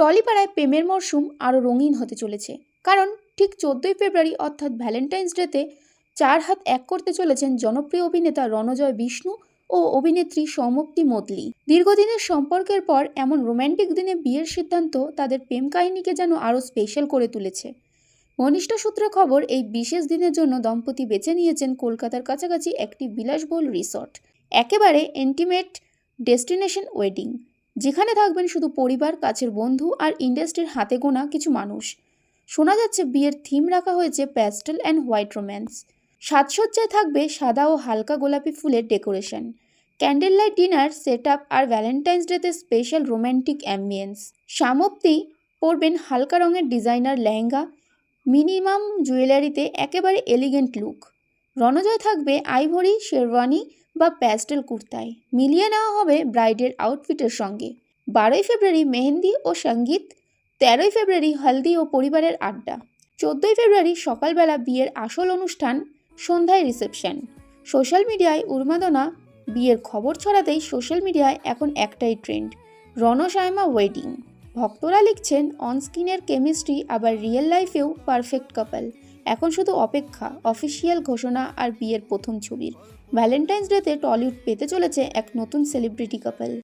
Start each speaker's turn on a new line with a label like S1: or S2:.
S1: টলিপাড়ায় প্রেমের মরশুম আরও রঙিন হতে চলেছে। কারণ ঠিক চোদ্দোই ফেব্রুয়ারি অর্থাৎ ভ্যালেন্টাইন্স ডেতে চার হাত এক করতে চলেছেন জনপ্রিয় অভিনেতা রণজয় বিষ্ণু ও অভিনেত্রী সৌমক্তি মোদলি। দীর্ঘদিনের সম্পর্কের পর এমন রোম্যান্টিক দিনে বিয়ের সিদ্ধান্ত তাদের প্রেম কাহিনীকে যেন আরও স্পেশাল করে তুলেছে। ঘনিষ্ঠ সূত্রে খবর, এই বিশেষ দিনের জন্য দম্পতি বেছে নিয়েছেন কলকাতার কাছাকাছি একটি বিলাসবহুল রিসর্ট একেবারে ইন্টিমেট ডেস্টিনেশন ওয়েডিং যেখানে থাকবেন শুধু পরিবার, কাছের বন্ধু আর ইন্ডাস্ট্রির হাতে গোনা কিছু মানুষ। শোনা যাচ্ছে বিয়ের থিম রাখা হয়েছে প্যাস্টেল অ্যান্ড হোয়াইট রোম্যান্স সাজসজ্জায় থাকবে সাদা ও হালকা গোলাপি ফুলের decoration candle light dinner set up আর ভ্যালেন্টাইন্স ডেতে স্পেশাল রোম্যান্টিক অ্যাম্বিয়েন্স সামপ্তি পরবেন হালকা রঙের ডিজাইনার লেহেঙ্গা মিনিমাম জুয়েলারিতে একেবারে এলিগেন্ট লুক রণজয় থাকবে আইভরি, শেরওয়ানি বা প্যাস্টেল কুর্তায়। মিলিয়ে নেওয়া হবে ব্রাইডের আউটফিটের সঙ্গে। বারোই ফেব্রুয়ারি মেহেন্দি ও সংগীত, তেরোই ফেব্রুয়ারি হলদি ও পরিবারের আড্ডা। চোদ্দোই ফেব্রুয়ারি সকালবেলা বিয়ের আসল অনুষ্ঠান, সন্ধ্যায় রিসেপশন। সোশ্যাল মিডিয়ায় উন্মাদনা বিয়ের খবর ছড়াতেই সোশ্যাল মিডিয়ায় এখন একটাই ট্রেন্ড রণসায়মা ওয়েডিং ভক্তরা লিখছেন অনস্ক্রিনের কেমিস্ট্রি, আবার রিয়েল লাইফেও পারফেক্ট কাপল। এখন শুধু অপেক্ষা, অফিসিয়াল ঘোষণা আর বিয়ের প্রথম ছবির। ভ্যালেন্টাইন্স ডেতে টলিউড পেতে চলেছে এক নতুন সেলিব্রিটি কাপল।